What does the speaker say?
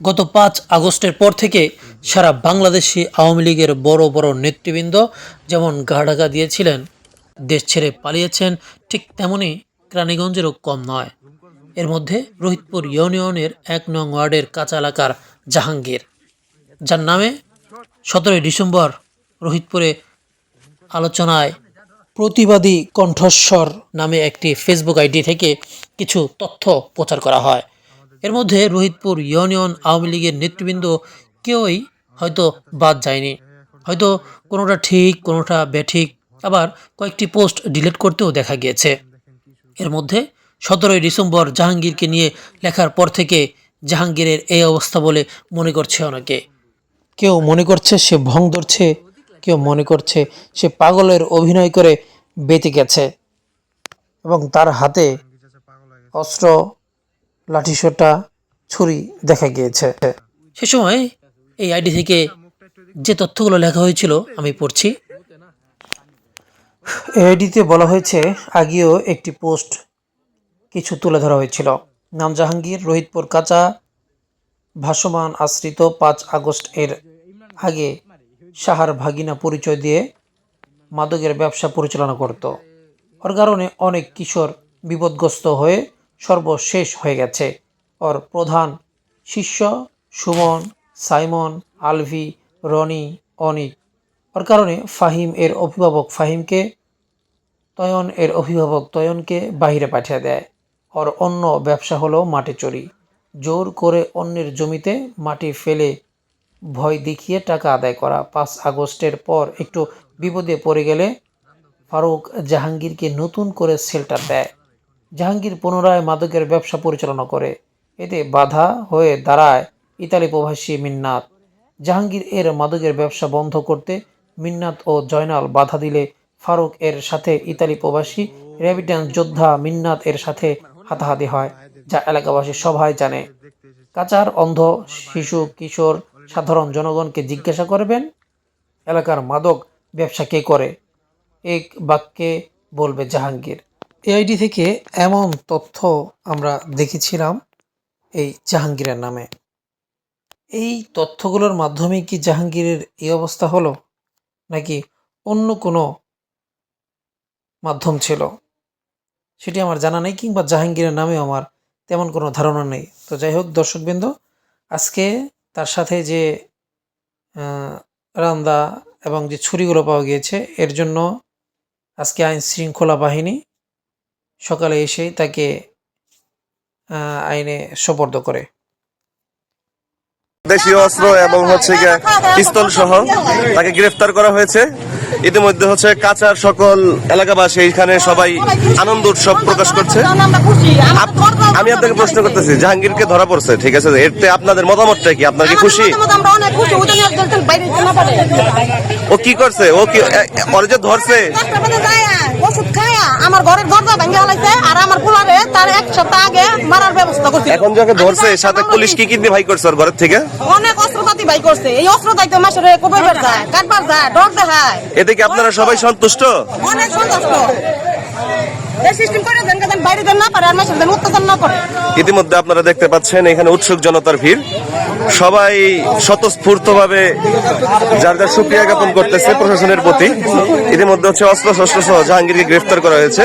গত পাঁচ আগস্টের পর থেকে সারা বাংলাদেশে আওয়ামী লীগের বড় বড় নেতৃবৃন্দ যেমন গা ঢাকা দিয়েছিলেন, দেশ ছেড়ে পালিয়েছেন, ঠিক তেমনি কেরানীগঞ্জেরও কম নয়। এর মধ্যে রোহিতপুর ইউনিয়নের এক নং ওয়ার্ডের কাঁচা এলাকার জাহাঙ্গীর। যার নামে সতেরোই ডিসেম্বর রোহিতপুরে আলোচনায় প্রতিবাদী কণ্ঠস্বর নামে একটি ফেসবুক আইডি থেকে কিছু তথ্য প্রচার করা হয়। এর মধ্যে রোহিতপুর ইউনিয়ন আওয়ামী লীগের নেতৃবৃন্দ কেউই হয়তো বাদ যায়নি। হয়তো কোনোটা ঠিক, কোনোটা ব্যাঠিক আবার কয়েকটি পোস্ট ডিলিট করতেও দেখা গিয়েছে। এর মধ্যে সতেরোই ডিসেম্বর জাহাঙ্গীরকে নিয়ে লেখার পর থেকে জাহাঙ্গীরের এই অবস্থা বলে মনে করছে অনেকে। কেউ মনে করছে সে ভং ধরছে, কেউ মনে করছে সে পাগলের অভিনয় করে বেঁচে গেছে এবং তার হাতে অস্ত্র লাঠিসোঁটা ছুরি দেখা গিয়েছে। সে সময় এই আইডি থেকে যে তথ্যগুলো লেখা হয়েছিল আমি পড়ছি। এই আইডিতে বলা হয়েছে আগেও একটি পোস্ট কিছু তুলে ধরা হয়েছিল। নাম জাহাঙ্গীর রোহিতপুর কাঁচা ভাসমান আশ্রিত পাঁচ আগস্ট এর আগে সাহার ভাগিনা পরিচয় দিয়ে মাদকের ব্যবসা পরিচালনা করত। ওর কারণে অনেক কিশোর বিপদগ্রস্ত হয়ে সর্বশেষ হয়ে গেছে। ওর প্রধান শিষ্য সুমন, সাইমন, আলভি, রনি, অনিক। ওর কারণে ফাহিম এর অভিভাবক ফাহিমকে, তয়ন এর অভিভাবক তয়নকে বাইরে পাঠিয়ে দেয়। ওর অন্য ব্যবসা হলো মাটি চুরি। জোর করে অন্যের জমিতে মাটি ফেলে ভয় দেখিয়ে টাকা আদায় করা। পাঁচ আগস্টের পর একটু বিপদে পড়ে গেলে ফারুক জাহাঙ্গীরকে নতুন করে শেল্টার দেয়। জাহাঙ্গীর পুনরায় মাদকের ব্যবসা পরিচালনা করে। এতে বাধা হয়ে দাঁড়ায় ইতালি প্রবাসী মিন্নাত। জাহাঙ্গীর এর মাদকের ব্যবসা বন্ধ করতে মিন্নাত ও জয়নাল বাধা দিলে ফারুক এর সাথে ইতালি প্রবাসী রেমিটেন্স যোদ্ধা মিন্নাত এর সাথে হাতাহাতি হয়, যা এলাকাবাসী সবাই জানে। কাচার অন্ধ শিশু কিশোর সাধারণ জনগণকে জিজ্ঞাসা করবেন, এলাকার মাদক ব্যবসা কে করে? এক বাক্যে বলবে জাহাঙ্গীর। এআইডি থেকে এমন তথ্য আমরা দেখেছিলাম এই জাহাঙ্গীরের নামে। এই তথ্যগুলোর মাধ্যমে কি জাহাঙ্গীরের এই অবস্থা হলো, নাকি অন্য কোনো মাধ্যম ছিল? সেটি আমার জানা নেই, কিংবা জাহাঙ্গীরের নামেও আমার তেমন কোনো ধারণা নেই। তো যাই হোক, দর্শকবৃন্দ, আজকে তার সাথে যে রান্দা এবং যে ছুরিগুলো পাওয়া গিয়েছে, এর জন্য আজকে আইন শৃঙ্খলা বাহিনী সকালে এসেই তাকে আইনে সোপর্দ করে। দেশীয় অস্ত্র এবং হচ্ছে পিস্তল সহ তাকে গ্রেফতার করা হয়েছে। ইতিমধ্যে হচ্ছে কাচার সকল এলাকাবাসী এইখানে সবাই আনন্দ উৎসব প্রকাশ করছে। আপ- আমি আপনাকে প্রশ্ন করতেছি জাহাঙ্গীরকে ধরা পড়ছে ঠিক আছে? এতে আপনাদের মতামতটা কি? আপনার কি খুশি? ও কি করছে? ও কি ওর যে ধরছে? আমার ঘরের দরজা ভেঙে ফেলাইছে আর আমার পোলারে তার এক সপ্তাহ আগে মারার ব্যবস্থা করছে। এখন যাকে ধরছে সাথে পুলিশ কি কিনতে ভাই করছে ওর ঘরের থেকে? অনেক অস্ত্রপাতি ভাই করছে। এই অস্ত্র দায়িত্ব মাসের কবে যায়? কাটবার যায়? ডর দেখায়। এতে কি আপনারা সবাই সন্তুষ্ট? অনেক সন্তুষ্ট। ইতিমধ্যে আপনারা দেখতে পাচ্ছেন এখানে উৎসুক জনতার ভিড়। সবাই স্বতঃস্ফূর্তভাবে যার যার সুক্রিয়া জ্ঞাপন করতেছে প্রশাসনের প্রতি। ইতিমধ্যে হচ্ছে অস্ত্র শস্ত্র সহ জাহাঙ্গীরকে গ্রেফতার করা হয়েছে।